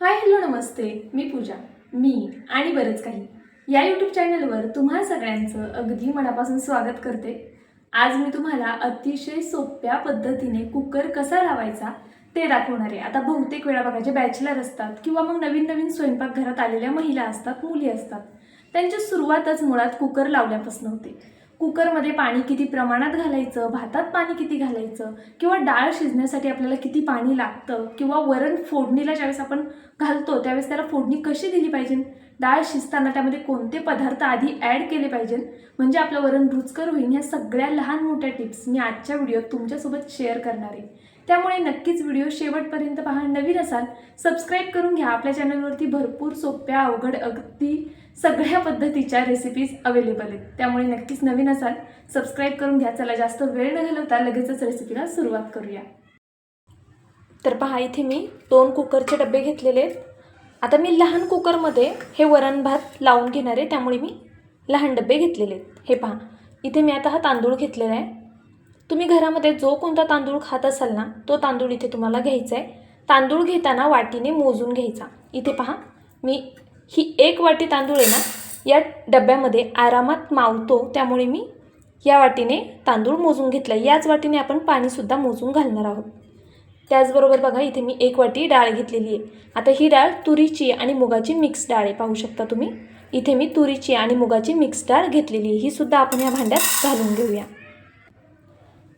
Hi hello नमस्ते. मी पूजा. मी आणि बरंच काही. या यूट्यूब चॅनलवर तुम्हा सगळ्यांचं अगदी मनापासून स्वागत करते. आज मी तुम्हाला अतिशय सोप्या पद्धतीने कुकर कसा लावायचा ते दाखवणार आहे. आता बहुतेक वेळा बघा जे बॅचलर असतात किंवा मग नवीन नवीन स्वयंपाकघरात आलेल्या महिला असतात मुली असतात त्यांची सुरुवातच मुळात कुकर लावल्यापासून होते. कुकरमध्ये पाणी किती प्रमाणात घालायचं? भातात पाणी किती घालायचं? किंवा डाळ शिजण्यासाठी आपल्याला किती पाणी लागतं? किंवा वरण फोडणीला ज्यावेळेस आपण घालतो त्यावेळेस त्याला फोडणी कशी दिली पाहिजे? डाळ शिजताना त्यामध्ये कोणते पदार्थ आधी ॲड केले पाहिजे? म्हणजे आपलं वरण रुचकर होईल ह्या सगळ्या लहान मोठ्या टिप्स मी आजच्या व्हिडिओत तुमच्यासोबत शेअर करणार आहे. त्यामुळे नक्कीच व्हिडिओ शेवटपर्यंत पहा. नवीन असाल सबस्क्राईब करून घ्या. आपल्या चॅनलवरती भरपूर सोप्या अवघड अगदी सगळ्या पद्धतीच्या रेसिपीज अवेलेबल आहेत. त्यामुळे नक्कीच नवीन असाल सबस्क्राईब करून घ्या. चला जास्त वेळ न घालवता लगेचच रेसिपीला सुरुवात करूया. तर पहा इथे मी दोन कुकरचे डबे घेतलेले आहेत. आता मी लहान कुकरमध्ये हे वरण भात लावून घेणार आहे. त्यामुळे मी लहान डबे घेतलेले आहेत. हे पहा इथे मी आता हा तांदूळ घेतलेला आहे. तुम्ही घरामध्ये जो कोणता तांदूळ खात असाल ना तो तांदूळ इथे तुम्हाला घ्यायचा आहे. तांदूळ घेताना वाटीने मोजून घ्यायचा. इथे पहा मी ही एक वाटी तांदूळ आहे ना या डब्यामध्ये आरामात मावतो त्यामुळे मी या वाटीने तांदूळ मोजून घेतला. याच वाटीने आपण पाणीसुद्धा मोजून घालणार आहोत. त्याचबरोबर बघा इथे मी एक वाटी डाळ घेतलेली आहे. आता ही डाळ तुरीची आणि मुगाची मिक्स डाळ आहे पाहू शकता तुम्ही. इथे मी तुरीची आणि मुगाची मिक्स डाळ घेतलेली आहे. ही सुद्धा आपण या भांड्यात घालून घेऊया.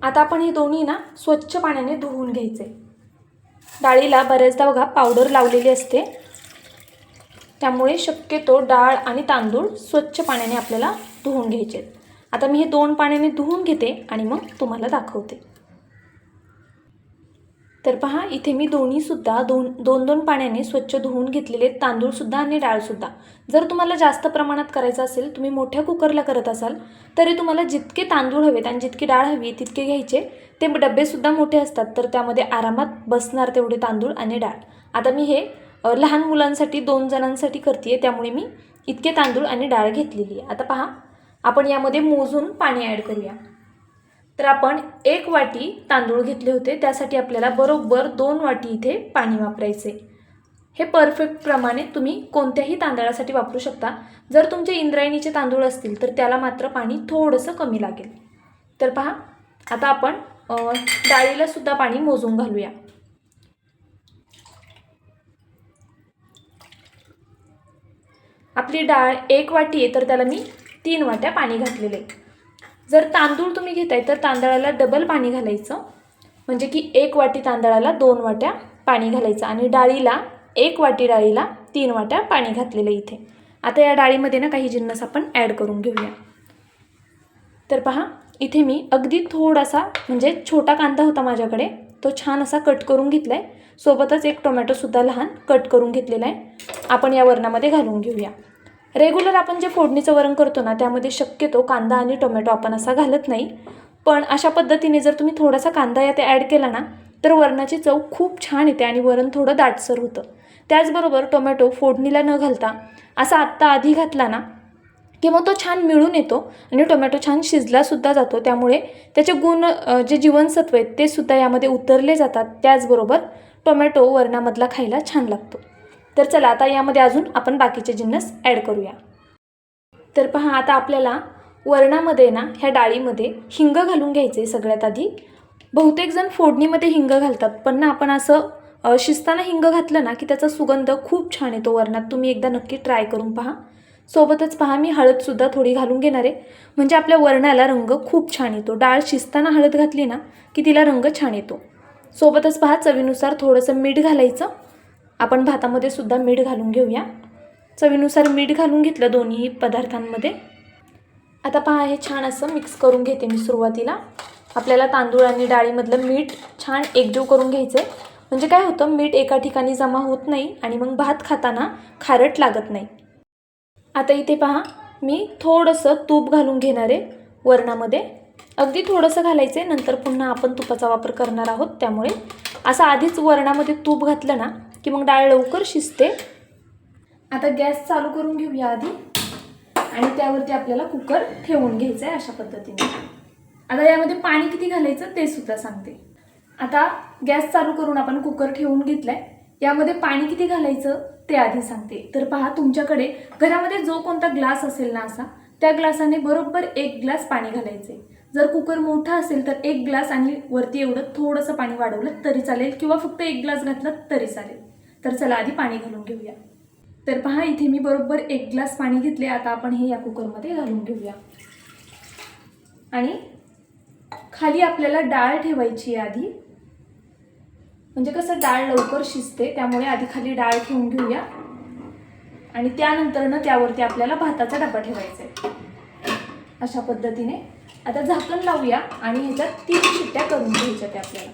आता आपण हे दोन्ही ना स्वच्छ पाण्याने धुवून घ्यायचे डाळीला बऱ्याचदा बघा पावडर लावलेली असते. त्यामुळे शक्यतो डाळ आणि तांदूळ स्वच्छ पाण्याने आपल्याला धुवून घ्यायचे. आहेत. आता मी हे दोन पाण्याने धुवून घेते आणि मग तुम्हाला दाखवते. तर पहा इथे मी दोन्हीसुद्धा दोन दोन दोन पाण्याने स्वच्छ धुवून घेतलेले आहेत, तांदूळसुद्धा आणि डाळसुद्धा जर तुम्हाला जास्त प्रमाणात करायचं असेल तुम्ही मोठ्या कुकरला करत असाल तरी तुम्हाला जितके तांदूळ हवेत आणि जितकी डाळ हवी तितके घ्यायचे. ते डबेसुद्धा मोठे असतात तर त्यामध्ये आरामात बसणार तेवढे तांदूळ आणि डाळ. आता मी हे लहान मुलांसाठी दोन जणांसाठी करते आहे त्यामुळे मी इतके तांदूळ आणि डाळ घेतलेली आहे. आता पहा आपण यामध्ये मोजून पाणी ॲड करूया. तर आपण एक वाटी तांदूळ घेतले होते त्यासाठी आपल्याला बरोबर दोन वाटी इथे पाणी वापरायचे हे परफेक्ट प्रमाणे तुम्ही कोणत्याही तांदळासाठी वापरू शकता. जर तुमचे इंद्रायणीचे तांदूळ असतील तर त्याला मात्र पाणी थोडंसं कमी लागेल. तर पहा आता आपण डाळीलासुद्धा पाणी मोजून घालूया. आपली डाळ एक वाटी आहे तर त्याला मी तीन वाट्या पाणी घातलेले आहे. जर तांदूळ तुम्ही घेताय तर तांदळाला डबल पाणी घालायचं. म्हणजे की एक वाटी तांदळाला दोन वाट्या पाणी घालायचं आणि डाळीला एक वाटी डाळीला तीन वाट्या पाणी घातलेलं आहे इथे. आता या डाळीमध्ये ना काही जिन्नस आपण ॲड करून घेऊया. तर पहा इथे मी अगदी थोडासा म्हणजे छोटा कांदा होता माझ्याकडे तो छान असा कट करून घेतला आहे सोबतच एक टोमॅटोसुद्धा लहान कट करून घेतलेला आहे. आपण या वरणामध्ये घालून घेऊया. रेग्युलर आपण जे फोडणीचं वरण करतो ना त्यामध्ये शक्यतो कांदा आणि टोमॅटो आपण असा घालत नाही. पण अशा पद्धतीने जर तुम्ही थोडासा कांदा यात ॲड केला ना तर वरणाची चव खूप छान येते आणि वरण थोडं दाटसर होतं. त्याचबरोबर टोमॅटो फोडणीला न घालता असा आत्ता आधी घातला ना किंवा तो छान मिळून येतो आणि टोमॅटो छान शिजलासुद्धा जातो. त्यामुळे त्याचे गुण जे जीवनसत्व आहेत ते सुद्धा यामध्ये उतरले जातात. त्याचबरोबर टोमॅटो वरणामधला खायला छान लागतो. तर चला आता यामध्ये अजून आपण बाकीचे जिन्नस ॲड करूया. तर पहा आता आपल्याला वरणामध्ये ना ह्या डाळीमध्ये हिंग घालून घ्यायचे सगळ्यात आधी. बहुतेक जण फोडणीमध्ये हिंग घालतात पण ना आपण असं शिजताना हिंग घातलं ना की त्याचा सुगंध खूप छान येतो वरणात. तुम्ही एकदा नक्की ट्राय करून पहा. सोबतच पहा मी हळदसुद्धा थोडी घालून घेणार आहे. म्हणजे आपल्या वरणाला रंग खूप छान येतो. डाळ शिजताना हळद घातली ना की तिला रंग छान येतो. सोबतच पहा चवीनुसार थोडंसं मीठ घालायचं. आपण भातामध्ये सुद्धा मीठ घालून घेऊया. चवीनुसार मीठ घालून घेतलं दोन्ही पदार्थांमध्ये. आता पहा हे छान असं मिक्स करून घेते मी सुरुवातीला. आपल्याला तांदूळ आणि डाळीमधलं मीठ छान एकजीव करून घ्यायचं आहे म्हणजे काय होतं मीठ एका ठिकाणी जमा होत नाही आणि मग भात खाताना खारट लागत नाही. आता इथे पहा मी थोडंसं तूप घालून घेणार आहे वरणामध्ये. अगदी थोडंसं घालायचं आहे नंतर पुन्हा आपण तुपाचा वापर करणार आहोत त्यामुळे. असं आधीच वरणामध्ये तूप घातलं ना की मग डाळ लवकर शिजते. आता गॅस चालू करून घेऊया आधी. आणि त्यावरती आपल्याला कुकर ठेवून घ्यायचं आहे अशा पद्धतीने. आता यामध्ये पाणी किती घालायचं ते सुद्धा सांगते. आता गॅस चालू करून आपण कुकर ठेवून घेतलाय. यामध्ये पाणी किती घालायचं ते आधी सांगते. तर पहा तुमच्याकडे घरामध्ये जो कोणता ग्लास असेल ना असा त्या ग्लासाने बरोबर एक ग्लास पाणी घालायचे जर कुकर मोठा असेल तर एक ग्लास आणि वरती एवढं थोडंसं पाणी वाढवलं तरी चालेल किंवा फक्त एक ग्लास घातलं तरी चालेल. तर चला आधी पाणी घालून घेऊया. तर पहा इथे मी बरोबर एक ग्लास पाणी घेतले आता आपण हे या कुकरमध्ये घालून घेऊया. आणि खाली आपल्याला डाळ ठेवायची आहे आधी. म्हणजे कसं डाळ लवकर शिजते त्यामुळे आधी खाली डाळ ठेवून घेऊया. आणि त्यानंतरनं त्यावरती आपल्याला भाताचा डबा ठेवायचा आहे. अशा पद्धतीने आता झाकण लावूया आणि ह्याच्यात तीन शिट्ट्या करून घ्यायच्या त्या आपल्याला.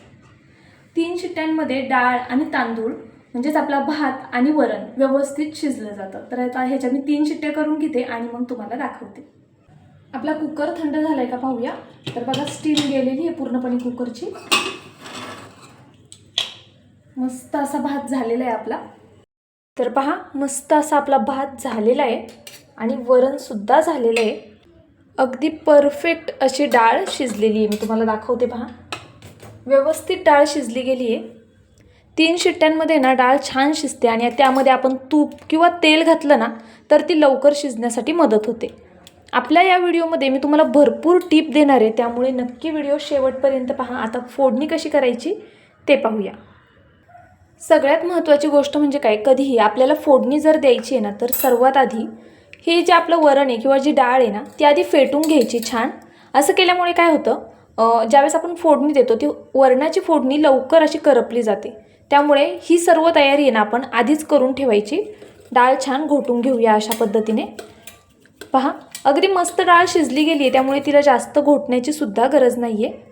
तीन शिट्ट्यांमध्ये डाळ आणि तांदूळ म्हणजेच आपला भात आणि वरण व्यवस्थित शिजलं जातं. तर आता ह्याच्या मी तीन शिट्ट्या करून घेते आणि मग तुम्हाला दाखवते. आपला कुकर थंड झालाय का पाहूया. तर बघा स्टीम गेलेली आहे पूर्णपणे कुकरची. मस्त असा भात झालेला आहे आपला. तर पहा मस्त असा आपला भात झालेला आहे आणि वरणसुद्धा झालेलं आहे. अगदी परफेक्ट अशी डाळ शिजलेली आहे. मी तुम्हाला दाखवते पहा. व्यवस्थित डाळ शिजली गेली आहे. तीन शिट्ट्यांमध्ये ना डाळ छान शिजते आणि त्यामध्ये आपण तूप किंवा तेल घातलं ना तर ती लवकर शिजण्यासाठी मदत होते. आपल्या या व्हिडिओमध्ये मी तुम्हाला भरपूर टीप देणार आहे. त्यामुळे नक्की व्हिडिओ शेवटपर्यंत पहा. आता फोडणी कशी करायची ते पाहूया. सगळ्यात महत्त्वाची गोष्ट म्हणजे काय? कधीही आपल्याला फोडणी जर द्यायची आहे ना तर सर्वात आधी हे जे आपलं वरण आहे किंवा जी डाळ आहे ना ती आधी फेटून घ्यायची छान. असं केल्यामुळे काय होतं ज्यावेळेस आपण फोडणी देतो ती वरणाची फोडणी लवकर अशी करपली जाते. त्यामुळे ही सर्व तयारी आहे ना आपण आधीच करून ठेवायची. डाळ छान घोटून घेऊया अशा पद्धतीने. पहा अगदी मस्त डाळ शिजली गेली आहे त्यामुळे तिला जास्त घोटण्याची सुद्धा गरज नाही आहे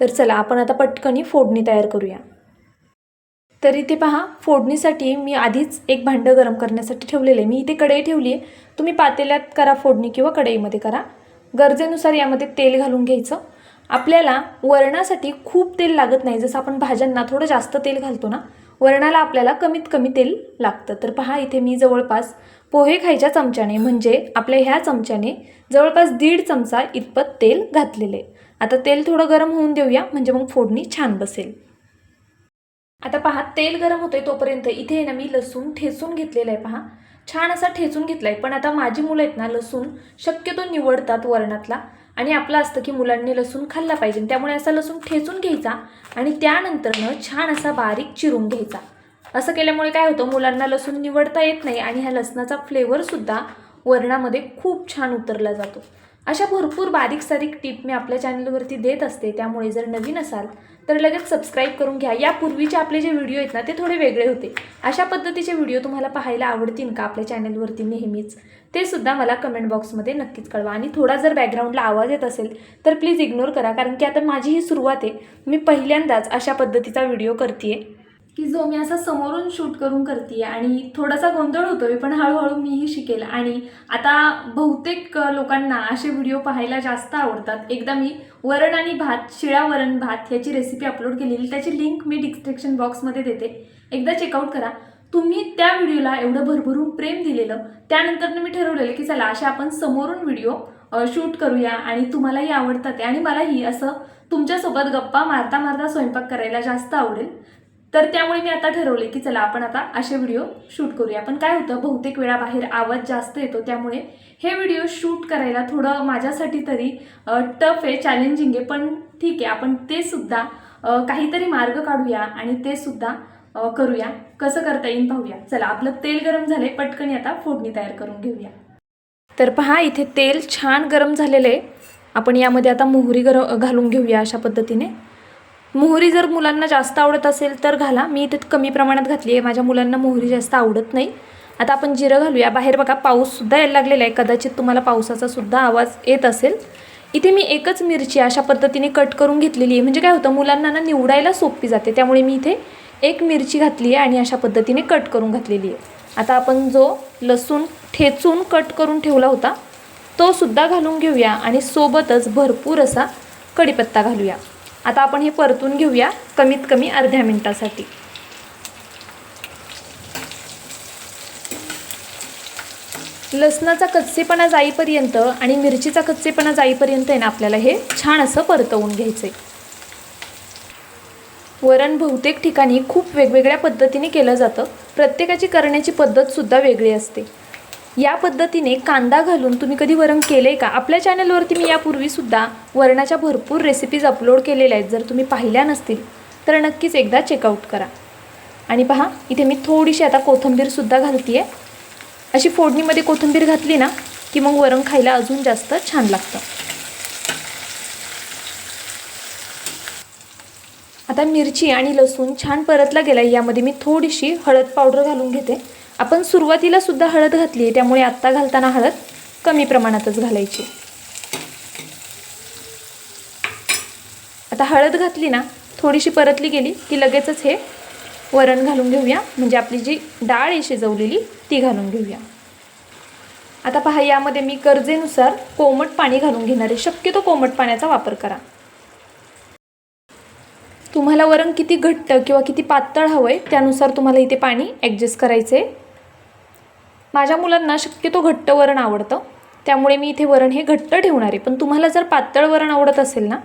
तर चला आपण आता पटकनी फोडणी तयार करूया. तर इथे पहा फोडणीसाठी मी आधीच एक भांडं गरम करण्यासाठी ठेवलेलं आहे. मी इथे कढई ठेवली आहे. तुम्ही पातेल्यात करा फोडणी किंवा कढईमध्ये करा. गरजेनुसार यामध्ये तेल घालून घ्यायचं. आपल्याला वरणासाठी खूप तेल लागत नाही. जसं आपण भाज्यांना थोडं जास्त तेल घालतो ना वरणाला आपल्याला कमीत कमी तेल लागतं. तर पहा इथे मी जवळपास पोहे खायच्या चमच्याने म्हणजे आपल्या ह्या चमच्याने जवळपास दीड चमचा इतपत तेल घातलेले आता तेल थोडं गरम होऊन देऊया म्हणजे मग फोडणी छान बसेल. आता पहा तेल गरम होतंय तोपर्यंत. इथे आहे ना मी लसूण ठेचून घेतलेला आहे पहा. छान असा ठेचून घेतला आहे पण आता माझी मुलं आहेत ना लसूण शक्यतो निवडतात वरणातला. आणि आपलं असतं की मुलांनी लसूण खाल्ला पाहिजे. त्यामुळे असा लसूण ठेचून घ्यायचा आणि त्यानंतरनं छान असा बारीक चिरून घ्यायचा. असं केल्यामुळे काय होतं मुलांना लसूण निवडता येत नाही आणि ह्या लसणाचा फ्लेवरसुद्धा वरणामध्ये खूप छान उतरला जातो. अशा भरपूर बारीक सारीक टिप मी आपल्या चॅनलवरती देत असते. त्यामुळे जर नवीन असाल तर लगेच सबस्क्राईब करून घ्या. यापूर्वीचे आपले जे व्हिडिओ आहेत ना ते थोडे वेगळे होते. अशा पद्धतीचे व्हिडिओ तुम्हाला पाहायला आवडतील का आपल्या चॅनलवरती नेहमीच? ते सुद्धा मला कमेंट बॉक्समध्ये नक्कीच कळवा. आणि थोडा जर बॅकग्राऊंडला आवाज येत असेल तर प्लीज इग्नोर करा. कारण की आता माझी ही सुरुवात आहे. मी पहिल्यांदाच अशा पद्धतीचा व्हिडिओ करते आहे की जो मी असा समोरून शूट करून करते आणि थोडासा गोंधळ होतोय पण हळूहळू मीही शिकेल. आणि आता बहुतेक लोकांना असे व्हिडिओ पाहायला जास्त आवडतात. एकदा मी वरण आणि भात शिळा वरण भात ह्याची रेसिपी अपलोड केलेली त्याची लिंक मी डिस्क्रिप्शन बॉक्समध्ये देते. एकदा चेकआउट करा. तुम्ही त्या व्हिडिओला एवढं भरभरून प्रेम दिलेलं त्यानंतर मी ठरवलेलं की चला असे आपण समोरून व्हिडिओ शूट करूया आणि तुम्हालाही आवडतात ते आणि मलाही असं तुमच्यासोबत गप्पा मारता मारता स्वयंपाक करायला जास्त आवडेल. तर त्यामुळे मी आता ठरवले की चला आपण आता असे व्हिडिओ शूट करूया. पण काय होतं बहुतेक वेळा बाहेर आवाज जास्त येतो त्यामुळे हे व्हिडिओ शूट करायला थोडं माझ्यासाठी तरी टफ आहे चॅलेंजिंग आहे. पण ठीक आहे आपण ते सुद्धा काहीतरी मार्ग काढूया आणि ते सुद्धा करूया. कसं करता येईल पाहूया. चला आपलं तेल गरम झाले पटकन आता फोडणी तयार करून घेऊया. तर पहा इथे तेल छान गरम झालेलं आहे. आपण यामध्ये आता मोहरी गरम घालून घेऊया अशा पद्धतीने. मोहरी जर मुलांना जास्त आवडत असेल तर घाला. मी इथे कमी प्रमाणात घातली आहे. माझ्या मुलांना मोहरी जास्त आवडत नाही. आता आपण जिरं घालूया. बाहेर बघा पाऊससुद्धा यायला लागलेला आहे. कदाचित तुम्हाला पावसाचा सुद्धा आवाज येत असेल. इथे मी एकच मिरची अशा पद्धतीने कट करून घेतलेली आहे. म्हणजे काय होतं मुलांना ना निवडायला सोपी जाते. त्यामुळे मी इथे एक मिरची घातली आहे आणि अशा पद्धतीने कट करून घातलेली आहे. आता आपण जो लसूण ठेचून कट करून ठेवला होता तो सुद्धा घालून घेऊया आणि सोबतच भरपूर असा कढीपत्ता घालूया. आता आपण हे परतून घेऊया कमीत कमी अर्ध्या मिनटासाठी. लसणाचा कच्चेपणा जाईपर्यंत आणि मिरचीचा कच्चेपणा जाईपर्यंत आहे ना आपल्याला हे छान असं परतवून घ्यायचं आहे वरण बहुतेक ठिकाणी खूप वेगवेगळ्या पद्धतीने केलं जातं. प्रत्येकाची करण्याची पद्धतसुद्धा वेगळी असते. या पद्धतीने कांदा घालून तुम्ही कधी वरण केले का? आपल्या चॅनलवरती मी यापूर्वीसुद्धा वरणाच्या भरपूर रेसिपीज अपलोड केलेल्या आहेत. जर तुम्ही पाहिल्या नसतील तर नक्कीच एकदा चेकआउट करा. आणि पहा इथे मी थोडीशी आता कोथिंबीरसुद्धा घालते आहे अशी फोडणीमध्ये कोथिंबीर घातली ना की मग वरण खायला अजून जास्त छान लागतं. आता मिरची आणि लसूण छान परतला गेला यामध्ये मी थोडीशी हळद पावडर घालून घेते. आपण सुरुवातीला सुद्धा हळद घातली आहे त्यामुळे आत्ता घालताना हळद कमी प्रमाणातच घालायची. आता हळद घातली ना थोडीशी परतली गेली की लगेचच हे वरण घालून घेऊया. म्हणजे आपली जी डाळ आहे शिजवलेली ती घालून घेऊया. आता पहा यामध्ये मी गरजेनुसार कोमट पाणी घालून घेणार आहे. शक्यतो कोमट पाण्याचा वापर करा. तुम्हाला वरण किती घट्ट किंवा किती पातळ हवं आहे त्यानुसार तुम्हाला इथे पाणी ॲडजस्ट करायचं आहे माझ्या मुलांना शक्यतो घट्ट वरण आवडतं. त्यामुळे मी इथे वरण हे घट्ट ठेवणार आहे. पण तुम्हाला जर पातळ वरण आवडत असेल ना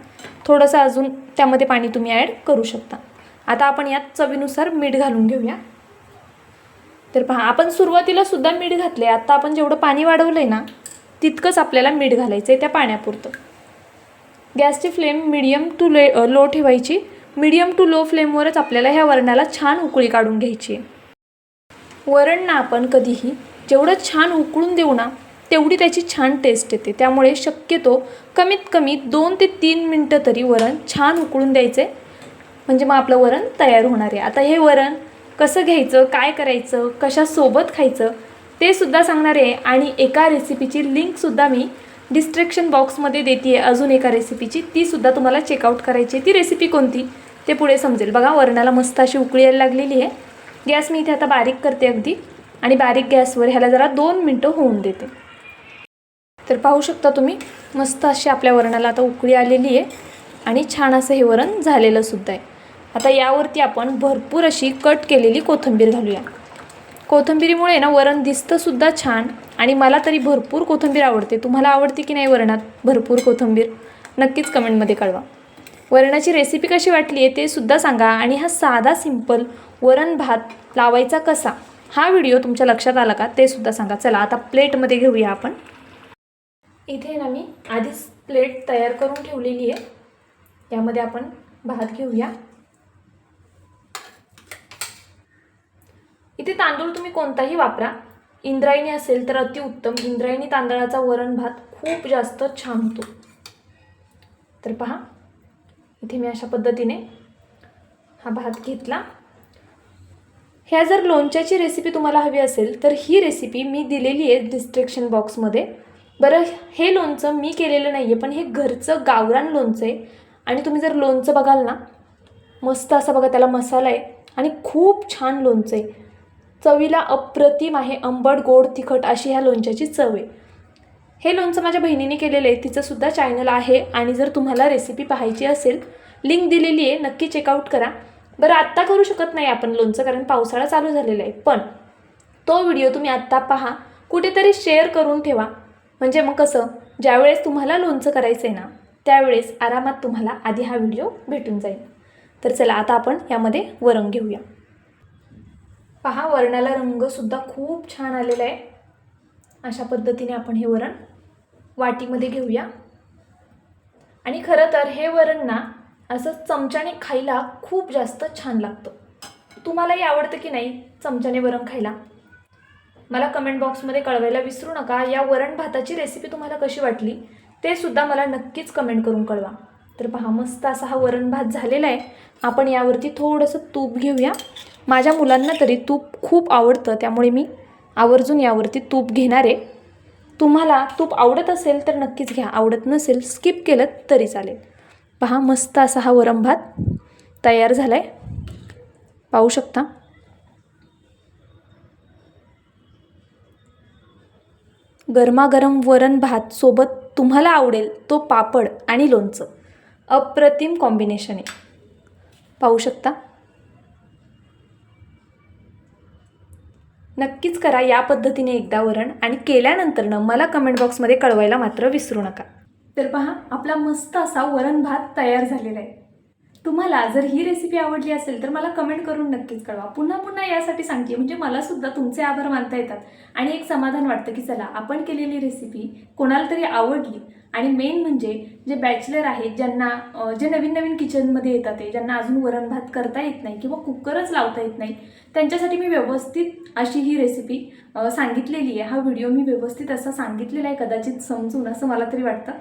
थोडंसं अजून त्यामध्ये पाणी तुम्ही ॲड करू शकता. आता आपण यात चवीनुसार मीठ घालून घेऊया. तर पहा आपण सुरुवातीला सुद्धा मीठ घातले आता आपण जेवढं पाणी वाढवलं आहे ना तितकंच आपल्याला मीठ घालायचं आहे त्या पाण्यापुरतं. गॅसची फ्लेम मिडियम टू ले लो ठेवायची. मिडियम टू लो फ्लेमवरच आपल्याला ह्या वरणाला छान उकळी काढून घ्यायची आहे. वरण ना आपण कधीही जेवढं छान उकळून देऊ ना तेवढी त्याची छान टेस्ट येते. त्यामुळे शक्यतो कमीत कमी दोन ते तीन मिनटं तरी वरण छान उकळून द्यायचे. म्हणजे मग आपलं वरण तयार होणार आहे. आता हे वरण कसं घ्यायचं काय करायचं कशासोबत खायचं ते सुद्धा सांगणार आहे. आणि एका रेसिपीची लिंकसुद्धा मी डिस्क्रिप्शन बॉक्समध्ये देते आहे अजून एका रेसिपीची तीसुद्धा तुम्हाला चेकआउट करायची आहे. ती रेसिपी कोणती? ते पुढे समजेल. बघा वरणाला मस्त अशी उकळी यायला लागलेली आहे. गॅस मी इथे आता बारीक करते अगदी. आणि बारीक गॅसवर ह्याला जरा दोन मिनटं होऊन देते. तर पाहू शकता तुम्ही मस्त अशी आपल्या वरणाला आता उकळी आलेली आहे आणि छान असं हे वरण झालेलं सुद्धा आहे. आता यावरती आपण भरपूर अशी कट केलेली कोथिंबीर घालूया. कोथिंबीरीमुळे ना वरण दिसतंसुद्धा छान आणि मला तरी भरपूर कोथिंबीर आवडते. तुम्हाला आवडते की नाही वरणात? भरपूर कोथिंबीर. नक्कीच कमेंटमध्ये कळवा. वरणाची रेसिपी कशी वाटली आहे ते सुद्धा सांगा आणि हा साधा सिंपल वरण भात लावायचा कसा? हा व्हिडिओ तुमच्या लक्षात आला का ते सुद्धा सांगा. चला आता प्लेटमध्ये घेऊया आपण. इथे ना मी आधीच प्लेट तयार करून ठेवलेली आहे. यामध्ये आपण भात घेऊया. इथे तांदूळ तुम्ही कोणताही वापरा. इंद्रायणी असेल तर अतिउत्तम इंद्रायणी तांदळाचा वरण भात खूप जास्त छान होतो. तर पहा इथे मी अशा पद्धतीने हा भात घेतला. ह्या जर लोणच्याची रेसिपी तुम्हाला हवी असेल तर ही रेसिपी मी दिलेली आहे डिस्क्रिप्शन बॉक्समध्ये बरं हे लोणचं मी केलेलं नाही आहे पण हे घरचं गावरान लोणचं आहे. आणि तुम्ही जर लोणचं बघाल ना मस्त असं बघा त्याला मसाला आहे आणि खूप छान लोणचं आहे. चवीला अप्रतिम आहे आंबट गोड तिखट अशी ह्या लोणच्याची चव आहे. हे लोणचं माझ्या बहिणीने केलेलं आहे तिचंसुद्धा चॅनल आहे. आणि जर तुम्हाला रेसिपी पाहायची असेल लिंक दिलेली आहे नक्की चेकआउट करा. बरं आत्ता करू शकत नाही आपण लोणचं कारण पावसाळा चालू झालेला आहे. पण तो व्हिडिओ तुम्ही आत्ता पहा कुठेतरी शेअर करून ठेवा. म्हणजे मग कसं ज्यावेळेस तुम्हाला लोणचं करायचं आहे ना त्यावेळेस आरामात तुम्हाला आधी हा व्हिडिओ भेटून जाईल. तर चला आता आपण यामध्ये वरण घेऊया. पहा वरणाला रंगसुद्धा खूप छान आलेला आहे. अशा पद्धतीने आपण हे वरण वाटीमध्ये घेऊया. आणि खरं तर हे वरण ना असं चमच्याने खायला खूप जास्त छान लागतं. तुम्हालाही आवडतं की नाही चमच्याने वरण खायला? मला कमेंट बॉक्समध्ये कळवायला विसरू नका. या वरण भाताची रेसिपी तुम्हाला कशी वाटली ते सुद्धा मला नक्कीच कमेंट करून कळवा. तर पहा मस्त असा हा वरण भात झालेला आहे. आपण यावरती थोडंसं तूप घेऊया. माझ्या मुलांना तरी तूप खूप आवडतं त्यामुळे मी आवर्जून यावरती तूप घेणार आहे. तुम्हाला तूप आवडत असेल तर नक्कीच घ्या. आवडत नसेल स्किप केलं तरी चालेल. पहा मस्त असा हा वरण भात तयार झाला आहे पाहू शकता. गरमागरम वरण भात सोबत तुम्हाला आवडेल तो पापड आणि लोणचं. अप्रतिम कॉम्बिनेशन आहे. पाहू शकता. नक्कीच करा या पद्धतीने एकदा वरण आणि केल्यानंतरनं मला कमेंट बॉक्समध्ये कळवायला मात्र विसरू नका. तर पहा आपला मस्त असा वरण भात तयार झालेला आहे. तुम्हाला जर ही रेसिपी आवडली असेल तर मला कमेंट करून नक्कीच कळवा. पुन्हा पुन्हा यासाठी सांगते म्हणजे मला सुद्धा तुमचे आभार मानता येतात. आणि एक समाधान वाटतं की चला आपण केलेली रेसिपी कोणाला तरी आवडली. आणि मेन म्हणजे जे बॅचलर आहेत ज्यांना जे नवीन नवीन किचनमध्ये येतात ते ज्यांना अजून वरण भात करता येत नाही किंवा कुकरच लावता येत नाही त्यांच्यासाठी मी व्यवस्थित अशी ही रेसिपी सांगितलेली आहे. हा व्हिडिओ मी व्यवस्थित असा सांगितलेला आहे कदाचित समजून असं मला तरी वाटतं.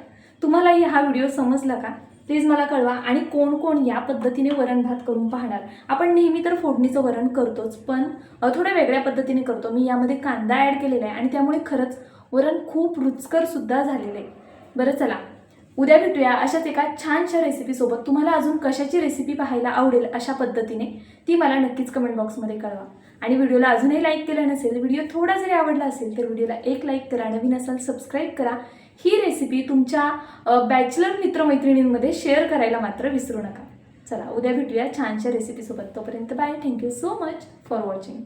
तुम्हालाही हा व्हिडिओ समजला का? प्लीज मला कळवा आणि कोण कोण या पद्धतीने वरण भात करून पाहणार. आपण नेहमी तर फोडणीचं वरण करतोच पण थोड्या वेगळ्या पद्धतीने करतो. मी यामध्ये कांदा ॲड केलेला आहे आणि त्यामुळे खरंच वरण खूप रुचकर सुद्धा झालेलं आहे. बरं चला. उद्या भेटूया अशाच एका छानशा रेसिपीसोबत तुम्हाला अजून कशाची रेसिपी पाहायला आवडेल अशा पद्धतीने ती मला नक्कीच कमेंट बॉक्समध्ये कळवा. आणि व्हिडिओला अजूनही लाईक केलं नसेल व्हिडिओ थोडा जरी आवडला असेल तर व्हिडिओला एक लाईक करा. नवीन असाल सबस्क्राईब करा. ही रेसिपी तुमच्या बॅचलर मित्रमैत्रिणींमध्ये शेअर करायला मात्र विसरू नका. चला उद्या भेटूया छानशा रेसिपीसोबत तोपर्यंत bye thank you so much for watching